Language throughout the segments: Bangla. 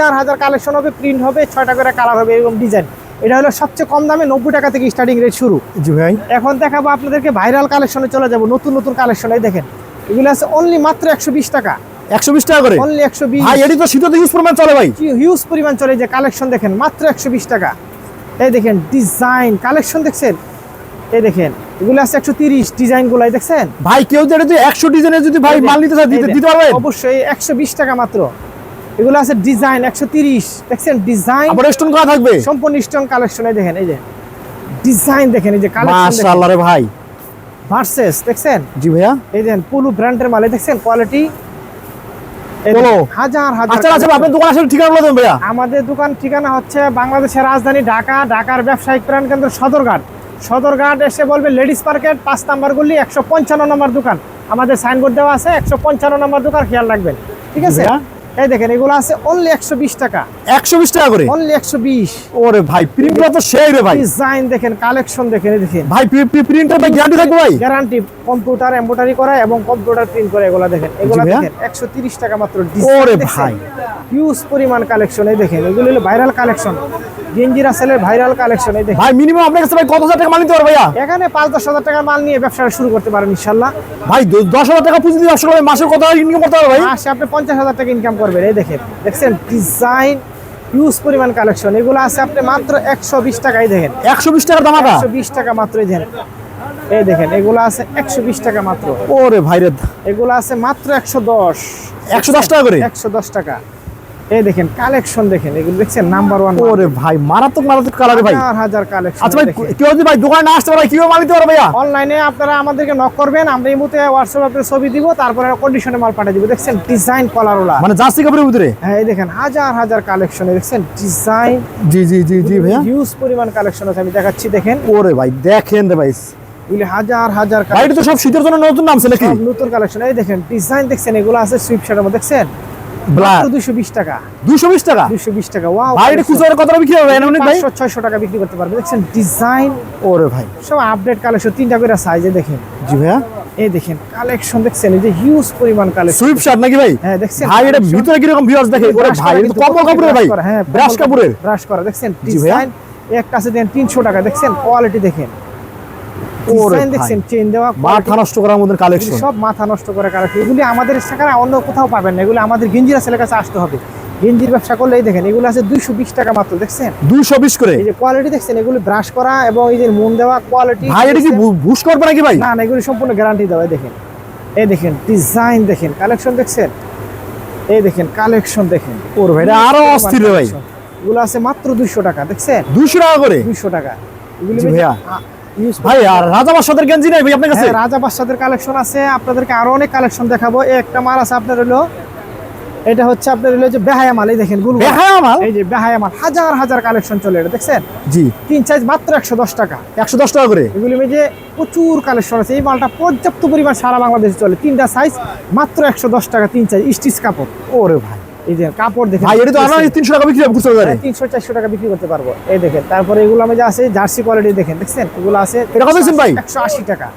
হাজার হাজার কালেকশন হবে প্রিন্ট হবে ছয়টা করে কালার হবে এরকম ডিজাইন এটা হলো সবচেয়ে কম দামে নব্বই টাকা থেকে স্টার্টিং রেট শুরু। জি ভাই। এখন দেখাবো আপনাদেরকে ভাইরাল কালেকশনে চলে যাব নতুন নতুন কালেকশন দেখেন এগুলো আছে অনলি মাত্র একশো বিশ টাকা। একশো বিশ টাকা করে? অনলি একশো বিশ। ভাই এটি তো শীতের দিকে পরিমাণ চলে ভাই। হিউজ পরিমাণ চলে যে কালেকশন দেখেন মাত্র একশো বিশ টাকা। এই দেখেন ডিজাইন কালেকশন দেখছেন? এই দেখেন এগুলো আছে একশো তিরিশ ডিজাইন গুলাই দেখছেন? ভাই কেউ যদি একশো ডিজাইনের যদি ভাই মাল নিতে চায় দিতে দেখ, দিতে পারবেন? অবশ্যই একশো বিশ টাকা মাত্র। এগুলো আছে ডিজাইন একশো তিরিশ। দেখছেন ডিজাইন আবার স্টোন করা থাকবে? সম্পূর্ণ স্টোন কালেকশনে দেখেন এই যে ডিজাইন দেখেন এই যে কালেকশন মাশাআল্লাহ রে ভাই। ভার্সেস দেখছেন? জি ভাইয়া। এই দেখেন পুলু ব্র্যান্ডের মালে দেখছেন কোয়ালিটি হাজার হাজার আচ্ছা আচ্ছা আপনার দোকান আসলে ঠিকানা বলে দেন ভাইয়া। আমাদের দোকান ঠিকানা হচ্ছে বাংলাদেশের রাজধানী ঢাকা ঢাকার ব্যবসায়িক প্রাণ কেন্দ্র সদরঘাট। সদরঘাট এসে বলবে লেডিস মার্কেট পাঁচ নাম্বার গুলি একশো পঞ্চান্ন নম্বর দোকান। আমাদের সাইনবোর্ড দেওয়া আছে একশো পঞ্চান্ন নম্বর দোকান খেয়াল রাখবেন। ঠিক আছে। এই দেখেন এগুলো আছে অনলি একশো বিশ টাকা। টাকা করে? অনলি একশো বিশ। ওরে ভাই প্রিন্ট তো সেই রে ভাই। ডিজাইন দেখেন কালেকশন দেখেন দেখেন। ভাই ভাই গ্যারান্টি থাকবে ভাই? গ্যারান্টি কম্পিউটার এম্বোটারি করা এবং কম্পিউটার প্রিন্ট করা এগুলো দেখেন। এগুলো দেখেন একশো তিরিশ টাকা মাত্র ওরে ভাই। হিউজ পরিমাণ কালেকশন এই দেখেন এগুলো হলো ভাইরাল কালেকশন গেঞ্জি রাসেলের ভাইরাল কালেকশন এই দেখেন। ভাই মিনিমাম আপনার কাছে ভাই কত হাজার টাকা মাল নিতে পারবে ভাইয়া? এখানে পাঁচ দশ হাজার টাকার মাল নিয়ে ব্যবসাটা শুরু করতে পারেন ইনশাল্লাহ ভাই দশ হাজার টাকা পুঁজি দিয়ে ব্যবসা করবে মাসে কত ইনকাম করতে পারবে ভাই? মাসে আপনি পঞ্চাশ হাজার টাকা ইনকাম করবেন এই দেখেন। দেখছেন ডিজাইন হিউজ পরিমাণ কালেকশন এগুলো আছে আপনি মাত্র একশো বিশ টাকাই দেখেন। একশো বিশ টাকার দামাটা একশো বিশ টাকা মাত্র এই দেখেন। এই দেখেন এগুলো আছে একশো বিশ টাকা মাত্র। ওরে ভাই রে। এগুলো আছে মাত্র একশো দশ। একশো দশ টাকা করে? একশো দশ টাকা। এই দেখেন কালেকশন দেখেন এগুলো দেখছেন? নাম্বার ওয়ান ওরে ভাই মারাত্মক মারাত্মক কালারে ভাই। হাজার হাজার কালেকশন আচ্ছা ভাই কেউ যদি ভাই দোকানে না আসতে পারে কীভাবে মাল নিতে পারবে ভাইয়া? অনলাইনে আপনারা আমাদেরকে নক করবেন আমরা এই মুহূর্তে হোয়াটসঅ্যাপ আপনার ছবি দিব তারপরে কন্ডিশনে মাল পাঠিয়ে দিব। দেখছেন ডিজাইন কলারওলা মানে জার্সি কাপড়ের ভিতরে? হ্যাঁ এই দেখেন হাজার হাজার কালেকশন দেখছেন? ডিজাইন জি জি জি জি ভাইয়া। হিউজ পরিমাণ কালেকশন আছে আমি দেখাচ্ছি দেখেন। ওরে ভাই দেখেন রে ভাই। এগুলি হাজার হাজার এটা তো সব শীতের জন্য নতুন নামছে নাকি? নতুন কালেকশন এই দেখেন ডিজাইন দেখছেন এগুলো আছে সুইপ শার্টের মধ্যে দেখছেন? ব্ল্যাক দুশো বিশ টাকা। দুশো বিশ টাকা? দুশো বিশ টাকা ওয়াও ভাই এটা খুচরা কত বিক্রি হবে এমন ভাই পাঁচশো ছয়শো টাকা বিক্রি করতে পারবে। দেখছেন ডিজাইন ওরে ভাই। সব আপডেট কালেকশন তিনটা করে সাইজে দেখেন। জি ভাইয়া। এই দেখেন কালেকশন দেখছেন এই যে হিউজ পরিমাণ কালেকশন সুইপ শার্ট নাকি ভাই? হ্যাঁ দেখছেন ভাই এটা ভিতরে কীরকম ভিউয়ার্স দেখে? ওরে ভাই এটা কম্বল কাপড়ের ভাই। হ্যাঁ ব্রাশ কাপড়ের। ব্রাশ করা। দেখছেন ডিজাইন একটা আছে দেন তিনশো টাকা। দেখছেন কোয়ালিটি দেখেন ওরে ডিজাইন ভাই। দেখছেন চেন দেওয়া মাথা নষ্ট করার মধ্যে কালেকশন সব মাথা নষ্ট করে কালেকশন এগুলি আমাদের সেখানে অন্য কোথাও পাবেন না। এগুলো আমাদের গেঞ্জিরা ছেলের কাছে আসতে হবে। গেঞ্জির ব্যবসা করলে এই দেখেন এগুলো আছে দুইশো বিশ টাকা মাত্র দেখছেন? দুশো বিশ করে? এই যে কোয়ালিটি দেখছেন এগুলো ব্রাশ করা এবং এই যে মন দেওয়া কোয়ালিটি ভাই এটা কি বুশ করবে নাকি ভাই? না না এগুলো সম্পূর্ণ গ্যারান্টি দেওয়া দেখেন। এই দেখেন ডিজাইন দেখেন কালেকশন দেখছেন? এই দেখেন কালেকশন দেখেন। ওরে ভাই আরও অস্থির ভাই। এগুলো আছে মাত্র দুইশো টাকা দেখছেন? দুশো টাকা করে? দুইশো টাকা। এগুলো ভাইয়া। ভাই আর রাজা বাদশাদের গেঞ্জি নাই ভাই আপনার কাছে? হ্যাঁ, রাজা বাদশাদের কালেকশন আছে। আপনাদেরকে আরও অনেক কালেকশন দেখাবো। একটা মাল আছে আপনার হলো এটা হচ্ছে আপনার হলো যে বেহায়া মাল এই দেখেন গুল বেহায়া মাল? এই যে বেহায়া মাল হাজার হাজার কালেকশন চলে এটা দেখছেন? জি। তিন সাইজ মাত্র একশো দশ টাকা। একশো দশ টাকা করে? এগুলি যে প্রচুর কালেকশন আছে। এই মালটা পর্যাপ্ত পরিমাণ সারা বাংলাদেশে চলে। তিনটা সাইজ মাত্র একশো দশ টাকা তিন সাইজ স্টিচ কাপড়। ওরে ভাই। এই যে কাপড় দেখেন। ভাই এটা তো আরও তিনশো টাকা বিক্রি বাজারে তিনশো চারশো টাকা বিক্রি করতে পারব। এই দেখেন তারপরে এগুলো আমি যে আছে জার্সি কোয়ালিটি দেখেন দেখছেন? এগুলো আছে এটা কত দিচ্ছেন ভাই? একশো আশি টাকা।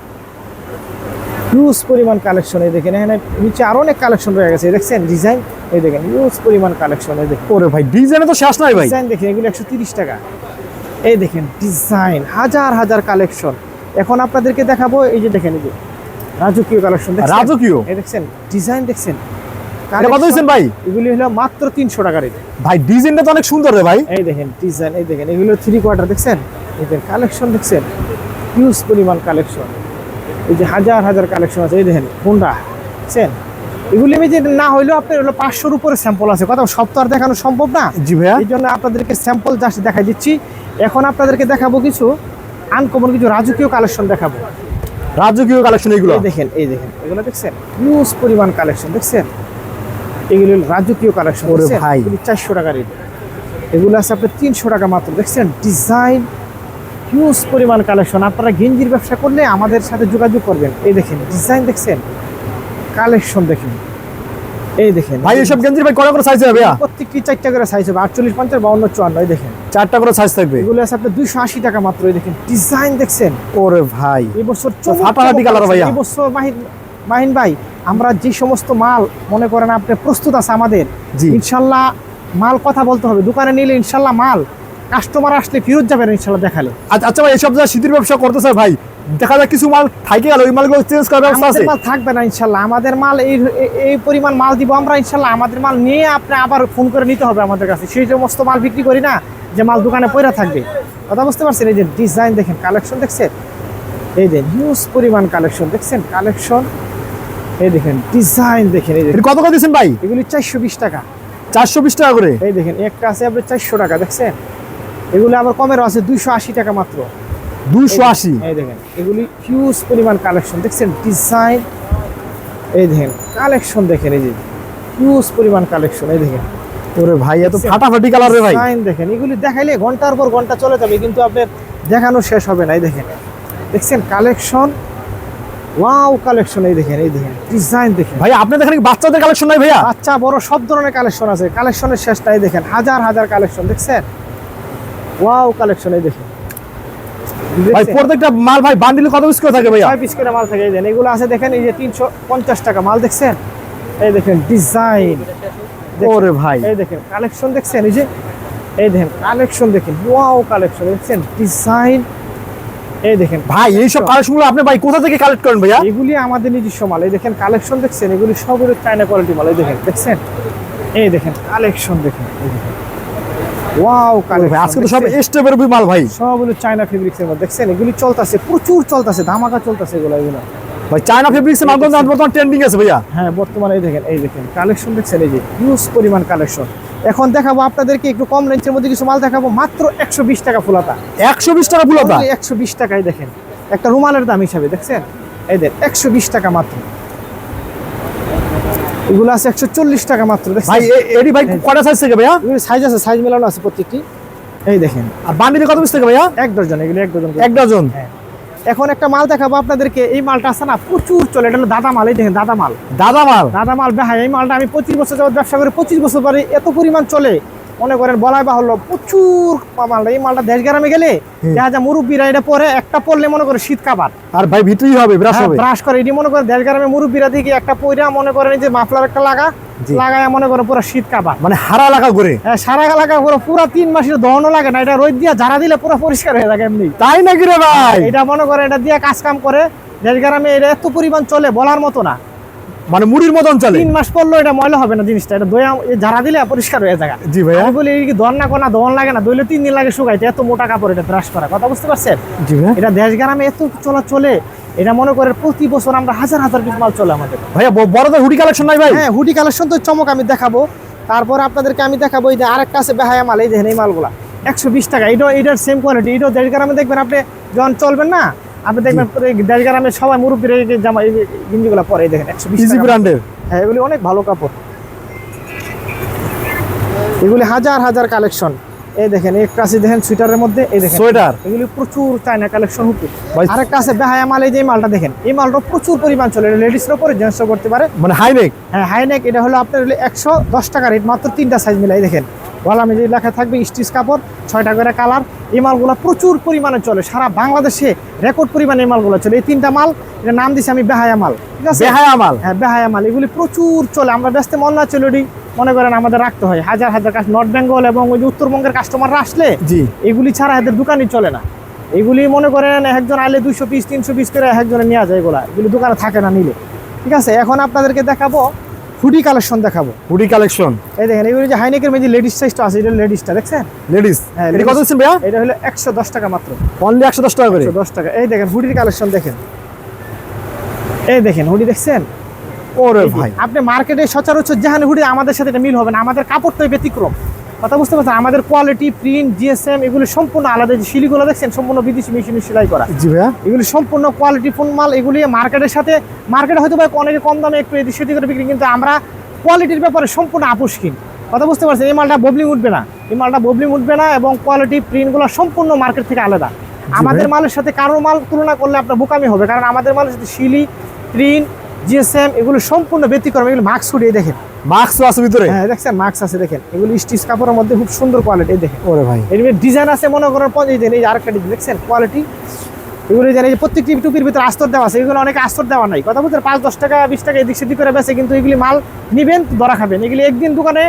হিউজ পরিমাণ কালেকশন এই দেখেন এখানে নিচে আরও অনেক কালেকশন রয়ে গেছে দেখছেন? ডিজাইন এই দেখেন হিউজ পরিমাণ কালেকশন এই দেখেন। ওরে ভাই ডিজাইনে তো শেষ নাই ভাই। ডিজাইন দেখেন এগুলো একশো তিরিশ টাকা। এই দেখেন ডিজাইন হাজার হাজার কালেকশন এখন আপনাদেরকে দেখাবো এই যে দেখেন এই যে রাজকীয় কালেকশন রাজকীয়? এই দেখছেন? ডিজাইন দেখছেন? এটা কত দিচ্ছেন ভাই? এগুলি হলো মাত্র তিনশো টাকার এই ভাই ডিজাইনটা তো অনেক সুন্দর রে ভাই। এই দেখেন ডিজাইন এই দেখেন এগুলো থ্রি কোয়ার্টার দেখছেন? এদের কালেকশন দেখছেন? হিউজ পরিমাণ কালেকশন এই যে হাজার হাজার কালেকশন আছে এই দেখেন হুন্ডা দেখছেন? এগুলি আমি যে না হইলেও আপনার হলো পাঁচশোর উপরে স্যাম্পল আছে। কথা সব তো আর দেখানো সম্ভব না। জি ভাইয়া। এই জন্য আপনাদেরকে স্যাম্পল জাস্ট দেখাই দিচ্ছি। এখন আপনাদেরকে দেখাবো কিছু আনকমন কিছু রাজকীয় কালেকশন দেখাবো। রাজকীয় কালেকশন এগুলো? দেখেন এই দেখেন এগুলো দেখছেন? হিউজ পরিমাণ কালেকশন দেখছেন? এগুলো রাজকীয় কালেকশন ওরে ভাই। চারশো টাকা রেট এগুলো আছে আপনার তিনশো টাকা মাত্র। দেখছেন? ডিজাইন হিউজ পরিমাণ কালেকশন আপনারা গেঞ্জির ব্যবসা করলে আমাদের সাথে যোগাযোগ করবেন। এই দেখেন ডিজাইন দেখছেন? কালেকশন দেখেন। এই দেখেন ভাই এসব গেঞ্জি ভাই কটা করে সাইজ হবে প্রত্যেকটি চারটা করে সাইজ হবে। আটচল্লিশ পঞ্চাশ বাউন্ন চুয়ান্ন এই দেখেন। চারটা করে সাইজ থাকবে। এগুলো আছে আপনার দুইশো আশি টাকা মাত্র এই দেখেন। ডিজাইন দেখছেন? ওরে ভাই। এবছর বছর ফাটাফাটি colour ভাইয়া। এই বছর মাহিন মাহিন ভাই আমরা যে সমস্ত মাল মনে করেন আপনি প্রস্তুত আছে আমাদের। ইনশাল্লাহ মাল কথা বলতে হবে। দোকানে নিলে ইনশাল্লাহ মাল কাস্টমার আসলে ফিরত যাবে না ইনশাল্লাহ দেখালে। আচ্ছা আচ্ছা ভাই এসব যা শীতের ব্যবসা করতেছে ভাই দেখা যায় কিছু মাল থাকে গেল ওই মালগুলো চেঞ্জ করার ব্যবস্থা আছে? মাল থাকবে না ইনশাল্লাহ। আমাদের মাল এই এই- পরিমাণ মাল দিব আমরা ইনশাল্লাহ। আমাদের মাল নিয়ে আপনি আবার ফোন করে নিতে হবে আমাদের কাছে। সেই সমস্ত মাল বিক্রি করি না যে মাল দোকানে পড়ে থাকবে। কথা বুঝতে পারছেন? এই যে ডিজাইন দেখেন কালেকশন দেখছেন? এই যে হিউজ পরিমাণ কালেকশন দেখছেন? কালেকশন এই দেখেন ডিজাইন দেখেন এই কত করে দিচ্ছেন ভাই? এগুলি চারশো বিশ টাকা। চারশো বিশ টাকা করে? এই দেখেন একটা আছে আপনার চারশো টাকা দেখছেন? এগুলো আবার কমেরও আছে দুইশো আশি টাকা মাত্র। দুশো আশি? এই দেখেন এগুলি হিউজ পরিমাণ কালেকশন দেখছেন? ডিজাইন এই দেখেন কালেকশন দেখেন এই যে হিউজ পরিমাণ কালেকশন এই দেখেন। ওরে ভাই এত ফাটাফাটি কালার রে ভাই। ডিজাইন দেখেন এগুলি দেখাইলে ঘণ্টার পর ঘণ্টা চলে যাবে কিন্তু আপনার দেখানো শেষ হবে না এই দেখেন। দেখছেন? কালেকশন ওয়াও কালেকশন এই দেখেন এই দেখেন ডিজাইন দেখেন। ভাই আপনাদের এখানে কি বাচ্চাদের কালেকশন নাই ভাইয়া? বাচ্চা বড় সব ধরনের কালেকশন আছে। কালেকশনের শেষটাই দেখেন হাজার হাজার কালেকশন দেখছেন? ওয়াও কালেকশন এই দেখেন। ভাই? প্রত্যেকটা মাল ভাই বান্ডিলে কত পিস করে থাকে ভাইয়া? ছয় পিস করে মাল থাকে এই দেন এগুলো আছে দেখেন এই যে তিনশো পঞ্চাশ টাকা মাল দেখছেন? এই দেখেন ডিজাইন ওরে ভাই। এই দেখেন কালেকশন দেখছেন এই যে এই দেখেন কালেকশন দেখেন। ওয়াও কালেকশন দেখছেন? ডিজাইন এই দেখেন। ভাই এইসব কালেকশনগুলো আপনি ভাই কোথা থেকে কালেক্ট করেন ভাইয়া? এগুলি আমাদের নিজস্ব মাল। এই দেখেন কালেকশন দেখছেন? এগুলি সবগুলো চায়না কোয়ালিটি মাল। এই দেখেন দেখছেন? এই দেখেন কালেকশন দেখেন। ওয়াও ভাই আজকে তো সব স্টেপের মাল ভাই। সবগুলো চায়না ফেব্রিক্সের দেখছেন? এগুলি চলতেছে প্রচুর চলতেছে ধামাকা চলতেছে এগুলো এগুলো। ভাই চায়না ফেব্রিক্স এর বর্তমান ট্রেন্ডিং আছে ভাইয়া। হ্যাঁ বর্তমানে এই দেখেন এই দেখেন। কালেকশন দেখছেন? এই যে হিউজ পরিমাণ কালেকশন এখন দেখাবো আপনাদেরকে একটু কম রেঞ্জের মধ্যে কিছু মাল দেখাবো। মাত্র একশো বিশ টাকা ফুলাতা। একশো বিশ টাকা ফুলতা? একশো টাকায় দেখেন। একটা রুমালের দাম হিসাবে দেখছেন? এই দেখ একশো টাকা মাত্র। এগুলো আছে একশো চল্লিশ টাকা মাত্র ভাই ভাই কটা সাইজ থেকে ভাইয়া? সাইজ আছে সাইজ মেলানো আছে প্রত্যেকটি। এই দেখেন। আর বান্ডিলে কত পিস থেকে ভাইয়া? এক ডজন এগুলো এক ডজন এক ডজন? হ্যাঁ। এখন একটা মাল দেখাবো আপনাদেরকে। এই মালটা আছে না প্রচুর চলে। এটা হলো দাদা মাল এই দেখেন দাদা মাল। দাদা মাল? দাদা মাল ভাই এই মালটা আমি পঁচিশ বছর যাবত ব্যবসা করে পঁচিশ বছর পরে এত পরিমাণ চলে। মনে করেন বলাই বাহুল্য প্রচুর মালটা। এই মালটা দেশ গ্রামে গেলে দেখা যায় মুরব্বীরা এটা পরে একটা পরলে মনে করে শীত কাবার আর ভাই ভিতরেই হবে ব্রাশ হবে। ব্রাশ করে। এটি মনে করে দেশ গ্রামে মুরব্বীরা দিকে একটা পয়রা মনে করেন এই যে মাফলার একটা লাগা। লাগায় মনে করে পুরো শীত মানে হারা লাগা করে। হ্যাঁ সারা লাগা পুরো পুরো তিন মাসের দহনও লাগে না এটা রোদ দিয়া ঝাড়া দিলে পুরো পরিষ্কার হয়ে থাকে এমনি। তাই নাকি রে ভাই? এটা মনে করে এটা দিয়ে কাজ কাম করে এটা এত পরিমাণ চলে বলার মতো না। মানে মুড়ির মতন চলে। তিন মাস পরলো এটা ময়লা হবে না জিনিসটা এটা দয়া ঝাড়া দিলে পরিষ্কার হয়ে যায় জি ভাইয়া। আমি বলি কি দন না কোনা দহন লাগে না দইলে তিন দিন লাগে শুকাইতে এত মোটা কাপড় এটা ব্রাশ করা কথা বুঝতে পারছেন? জি ভাইয়া। এটা দেশ গ্রামে এত চলা চলে এটা মনে করে প্রতি বছর আমরা হাজার হাজার পিস মাল চলে আমাদের। ভাইয়া বড়দের হুডি কালেকশন নাই ভাই? হ্যাঁ হুডি কালেকশন তো চমক আমি দেখাবো। তারপর আপনাদেরকে আমি দেখাবো এই যে আরেকটা আছে বেহায়া মাল এই দেখেন এই মালগুলা। একশো বিশ টাকা এটাও এটার সেম কোয়ালিটি এটাও দেশ গ্রামে দেখবেন আপনি যখন চলবেন না আপনি দেখবেন দেশ গ্রামে সবাই মুরব্বীর এই যে জামা এই গিঞ্জিগুলা পরে দেখেন একশো বিশ ব্র্যান্ডের হ্যাঁ এগুলি অনেক ভালো কাপড়। এগুলি হাজার হাজার কালেকশন এই দেখেন একটা আছে দেখেন সুইটারের মধ্যে এই দেখেন। সোয়েটার? এগুলি প্রচুর চায়না কালেকশন ভাই- আরেকটা আছে বেহায়া মাল এই যে মালটা দেখেন এই মালটা প্রচুর পরিমাণ চলে লেডিসের উপরে জেন্টসও করতে পারে। মানে হাইনেক হ্যাঁ হাইনেক এটা হলো আপনার হলো একশো দশ টাকা রেট মাত্র তিনটা সাইজ মিলাই দেখেন। গলা মেঝে লেখা থাকবে স্টিচ কাপড় ছয়টা করে কালার এই মালগুলো প্রচুর পরিমাণে চলে সারা বাংলাদেশে রেকর্ড পরিমাণে এই মালগুলো চলে। এই তিনটা মাল এটা নাম দিছি আমি বেহায়া মাল ঠিক আছে? বেহায়া মাল? হ্যাঁ বেহায়া মাল এগুলি প্রচুর চলে আমরা ব্যস্ত মন না চলে মনে করেন আমাদের রাখতে হয়। হাজার হাজার কাজ নর্থ বেঙ্গল এবং ওই যে উত্তরবঙ্গের কাস্টমাররা আসলে জি। এগুলি ছাড়া এদের দোকানই চলে না। এগুলি মনে করেন একজন আইলে দুইশো পিস তিনশো পিস করে একজনে নেওয়া যায় এগুলা। এগুলি দোকানে থাকে না নিলে। ঠিক আছে? এখন আপনাদেরকে দেখাবো হুডি কালেকশন দেখাবো। হুডি কালেকশন এই দেখেন এগুলি যে হাইনেকের মধ্যে লেডিস সাইজটা আছে এটা লেডিসটা দেখছেন? লেডিস হ্যাঁ, এটা কত। দিচ্ছেন ভাইয়া? এটা হলো একশো দশ টাকা মাত্র। অনলি একশো দশ টাকা করে? দশ টাকা। এই দেখেন হুডির কালেকশন দেখেন। এই দেখেন হুডি দেখছেন? ওরে ভাই। আপনি মার্কেটে সচরাচর যেখানে হুডি আমাদের সাথে এটা মিল হবে না। আমাদের কাপড়টাই ব্যতিক্রম। কথা বুঝতে পারছেন? আমাদের কোয়ালিটি প্রিন্ট জিএসএম এগুলো সম্পূর্ণ আলাদা। যে শিলিগুলো দেখছেন সম্পূর্ণ বিদেশি মেশিনে সেলাই করা। জি ভাইয়া। এগুলি সম্পূর্ণ কোয়ালিটি ফুল মাল এগুলি মার্কেটের সাথে মার্কেটে হয়তো বা অনেকে কম দামে একটু এদিক সেদিক করে বিক্রি কিন্তু আমরা কোয়ালিটির ব্যাপারে সম্পূর্ণ আপোষহীন। কথা বুঝতে পারছেন? এই মালটা ববলিং উঠবে না। এই মালটা ববলিং উঠবে না এবং কোয়ালিটি প্রিন্টগুলো সম্পূর্ণ মার্কেট থেকে আলাদা। আমাদের মালের সাথে কারোর মাল তুলনা করলে আপনার বোকামি হবে কারণ আমাদের মালের সাথে শিলি প্রিন্ট জিএসএম এগুলো সম্পূর্ণ ব্যতিক্রম। এগুলো মাস্ক উঠিয়ে দেখেন। মাস্ক আছে ভিতরে? হ্যাঁ দেখছেন? মাস্ক আছে দেখেন। এগুলো স্টিচ কাপড়ের মধ্যে খুব সুন্দর কোয়ালিটি দেখেন। ওরে ভাই। এর ডিজাইন আছে মনে করেন পঞ্চাশ দিন। এই যে আরেকটা ডিজাইন দেখছেন? কোয়ালিটি এগুলো জানি যে প্রত্যেকটি টুপির ভিতরে আস্তর দেওয়া আছে। এগুলো অনেকে আস্তর দেওয়া নাই। কথা বলতে পাঁচ দশ টাকা বিশ টাকা এদিক সেদিক করে বেছে কিন্তু এগুলি মাল নিবেন ধরা খাবেন। এগুলি একদিন দোকানে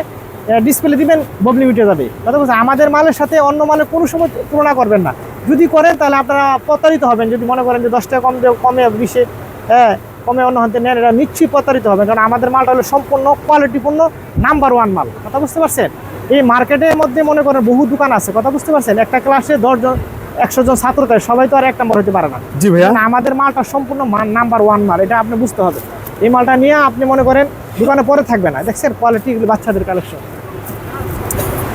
ডিসপ্লে দিবেন ববলি উঠে যাবে। কথা বলছে আমাদের মালের সাথে অন্য মালের কোনো সময় তুলনা করবেন না। যদি করেন তাহলে আপনারা প্রতারিত হবেন। যদি মনে করেন যে দশ টাকা কম দেব কমে বিশে হ্যাঁ কমে অন্য হাতে নেন এটা নিশ্চয়ই প্রতারিত হবে কারণ আমাদের মালটা হলো সম্পূর্ণ কোয়ালিটিপূর্ণ নাম্বার ওয়ান মাল। কথা বুঝতে পারছেন? এই মার্কেটের মধ্যে মনে করেন বহু দোকান আছে কথা বুঝতে পারছেন? একটা ক্লাসে দশজন একশো জন ছাত্র থাকে সবাই তো আর এক নম্বর হতে পারে না। জি ভাইয়া। আমাদের মালটা সম্পূর্ণ নাম্বার ওয়ান মাল এটা আপনি বুঝতে হবে। এই মালটা নিয়ে আপনি মনে করেন দোকানে পরে থাকবে না। দেখছেন কোয়ালিটি বাচ্চাদের কালেকশন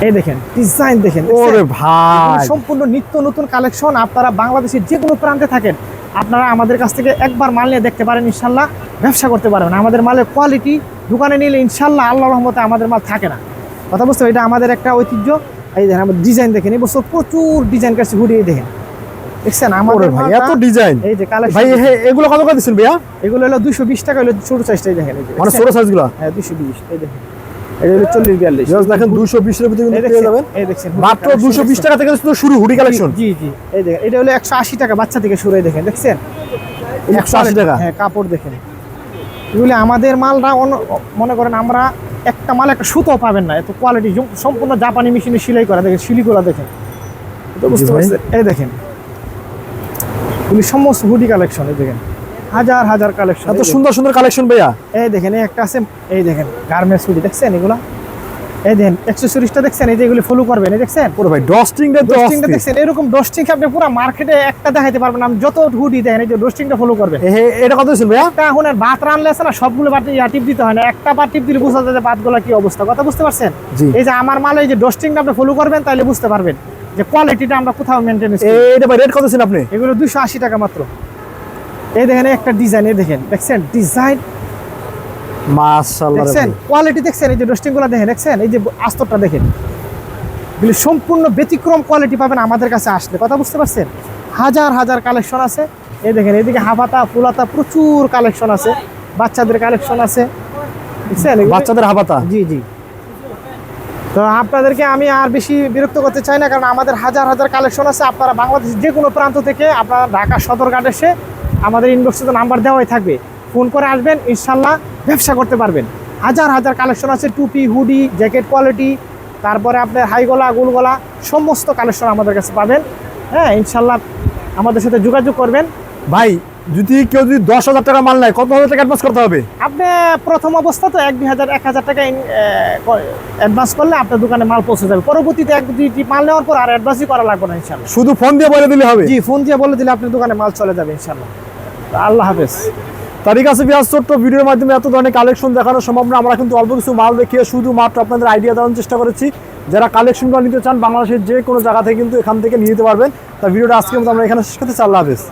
এই দেখেন ডিজাইন দেখেন? ওরে ভাই। সম্পূর্ণ নিত্য নতুন কালেকশন আপনারা বাংলাদেশের যে কোনো প্রান্তে থাকেন আপনারা আমাদের কাছ থেকে একবার মাল নিয়ে দেখতে পারেন ইনশাল্লাহ ব্যবসা করতে পারবেন। আমাদের মালের কোয়ালিটি দোকানে নিলে ইনশাল্লাহ আল্লাহ রহমতে আমাদের মাল থাকে না। কথা বুঝতে এটা আমাদের একটা ঐতিহ্য। এই দেখেন আমাদের ডিজাইন দেখেন এই বছর প্রচুর ডিজাইন কাছে ঘুরিয়ে দেখেন। দেখছেন? আমাদের ভাই এত ডিজাইন এই যে কালেকশন ভাই এগুলো কত করে দিচ্ছেন ভাইয়া? এগুলো হলো দুশো বিশ টাকা হলো ছোট সাইজটাই দেখেন। মানে? ছোট সাইজগুলো হ্যাঁ দুশো বিশ এই দেখেন। এটা হলো জাস্ট দেখেন দুশো বিশের ভিতরে কিন্তু পেয়ে যাবেন। এই দেখছেন মাত্র দুশো বিশ টাকা থেকে শুধু শুরু হুডি কালেকশন জি জি এই দেখেন এটা হলো টাকা বাচ্চা থেকে শুরু দেখেন দেখছেন? এই যে 180 টাকা? হ্যাঁ কাপড় দেখেন। এগুলি আমাদের মালটা মনে করেন আমরা একটা মাল একটা সুতো পাবেন না এত কোয়ালিটি সম্পূর্ণ জাপানি মেশিনে সেলাই করা দেখেন শিলিগুলা দেখেন। বুঝতে জি এই দেখেন। এগুলি সমস্ত হুডি কালেকশন এই দেখেন। হাজার হাজার কালেকশন এত সুন্দর সুন্দর কালেকশন ভাইয়া। এই দেখেন এই একটা আছে এই দেখেন গার্মেন্টস হুডি দেখছেন এগুলা? এই দেখেন অ্যাক্সেসরিজটা দেখছেন এই যে এগুলি ফলো করবেন এই দেখছেন? ওরে ভাই ডস্টিংটা তো ডস্টিংটা অস্থির। দেখছেন এরকম ডস্টিং আপনি পুরো মার্কেটে একটা দেখাইতে পারবেন আমি যত হুডি দেখেন এই যে ডস্টিংটা ফলো করবেন। এটা কত দিচ্ছেন ভাইয়া? একটা এখন আর ভাত রানলে আছে না সবগুলো ইয়া টিপ দিতে হয় না। একটা ভাত টিপ দিলে বোঝা যায় যে ভাতগুলো কি অবস্থা। কথা বুঝতে পারছেন। এই যে আমার মালে এই যে ডস্টিংটা আপনি ফলো করবেন তাহলে বুঝতে পারবেন যে কোয়ালিটিটা আমরা কোথাও মেনটেন এ- এটা ভাই রেট কত ছিল আপনি? এগুলো দুশো আশি টাকা মাত্র। এই দেখেন একটা ডিজাইন এই দেখেন দেখছেন? ডিজাইন মাশাআল্লাহ দেখছেন? কোয়ালিটি দেখছেন? এই যে ডস্টিংগুলো দেখেন দেখছেন? এই যে আস্তরটা দেখেন। এগুলি সম্পূর্ণ ব্যতিক্রম কোয়ালিটি পাবেন আমাদের কাছে আসলে। কথা বুঝতে পারছেন? হাজার হাজার কালেকশন আছে। এই দেখেন এদিকে হাফাতা ফুলাতা প্রচুর কালেকশন আছে। বাচ্চাদের কালেকশন আছে। বুঝছেন বাচ্চাদের হাবাতা জি জি। তো আপনাদেরকে আমি আর বেশি বিরক্ত করতে চাই না কারণ আমাদের হাজার হাজার কালেকশন আছে। আপনারা বাংলাদেশের যে কোনো প্রান্ত থেকে আপনারা ঢাকা সদরঘাট এসে আমাদের ইনবক্সে তো নাম্বার দেওয়াই থাকবে। ফোন করে আসবেন ইনশাল্লাহ ব্যবসা করতে পারবেন। হাজার হাজার কালেকশন আছে টুপি হুডি জ্যাকেট কোয়ালিটি তারপরে আপনার হাই গলা গোল সমস্ত কালেকশন আমাদের কাছে পাবেন। হ্যাঁ ইনশাল্লাহ আমাদের সাথে যোগাযোগ করবেন। ভাই যদি কেউ যদি দশ হাজার টাকা মাল নেয় কত হাজার টাকা অ্যাডভান্স করতে হবে? আপনি প্রথম অবস্থা তো এক দুই হাজার এক হাজার টাকা অ্যাডভান্স করলে আপনার দোকানে মাল পৌঁছে যাবে। পরবর্তীতে এক দুইটি মাল নেওয়ার পর আর অ্যাডভান্সই করা লাগবে না ইনশাল্লাহ। শুধু ফোন দিয়ে বলে দিলে হবে? জি ফোন দিয়ে বলে দিলে আপনার দোকানে মাল চলে যাবে ইনশাল্লাহ। আল্লাহ হাফেজ। তারই আছে বিয়াস ছোট্ট ভিডিওর মাধ্যমে এত ধরনের কালেকশন দেখানো সম্ভব না। আমরা কিন্তু অল্প কিছু মাল দেখিয়ে শুধুমাত্র আপনাদের আইডিয়া দেওয়ার চেষ্টা করেছি। যারা কালেকশনগুলো নিতে চান, বাংলাদেশের যে কোনো জায়গা থেকে কিন্তু এখান থেকে নিয়ে যেতে পারবেন। তার ভিডিওটা আজকে আমরা এখানে শেষ করতে চাই আল্লাহ হাফেজ।